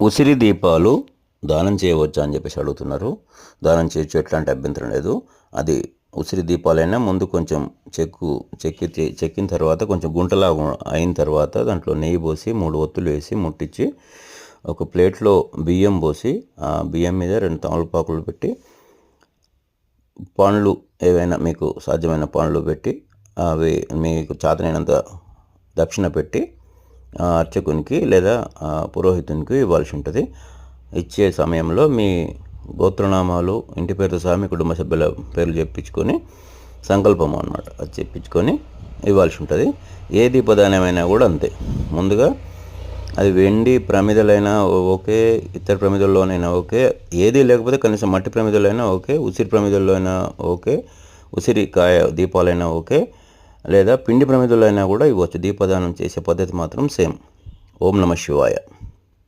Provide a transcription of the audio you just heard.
ఉసిరి దీపాలు దానం చేయవచ్చా అని చెప్పేసి అడుగుతున్నారు. దానం చేయొచ్చు ఎట్లాంటి అభ్యంతరం లేదు. అది ఉసిరి దీపాలైనా ముందు కొంచెం చెక్కు చెక్కి చెక్కిన తర్వాత కొంచెం గుంటలా అయిన తర్వాత దాంట్లో నెయ్యి పోసి మూడు ఒత్తులు వేసి ముట్టించి ఒక ప్లేట్లో బియ్యం పోసి ఆ బియ్యం మీద రెండు తమలపాకులు పెట్టి పండ్లు ఏవైనా మీకు సాధ్యమైన పండ్లు పెట్టి అవి మీకు చాతనైనంత దక్షిణ పెట్టి అర్చకునికి లేదా పురోహితునికి ఇవ్వాల్సి ఉంటుంది. ఇచ్చే సమయంలో మీ గోత్రనామాలు ఇంటి పేరుతో సహా మీ కుటుంబ సభ్యుల పేర్లు చెప్పించుకొని సంకల్పం అన్నమాట. అది చెప్పించుకొని ఇవ్వాల్సి ఉంటుంది. ఏ దీపదానమైనా కూడా అంతే. ముందుగా అది వెండి ప్రమిదలైనా ఓకే ఇతర ప్రమిదల్లోనైనా ఓకే ఏది లేకపోతే కనీసం మట్టి ప్రమిదలైనా ఓకే ఉసిరి ప్రమిదల్లో అయినా ఓకే ఉసిరి కాయ దీపాలైనా ఓకే లేదా పిండి ప్రమిదలైనా కూడా ఇవ్వచ్చు. దీపదానం చేసే పద్ధతి మాత్రం సేమ్. ఓం నమ శివాయ.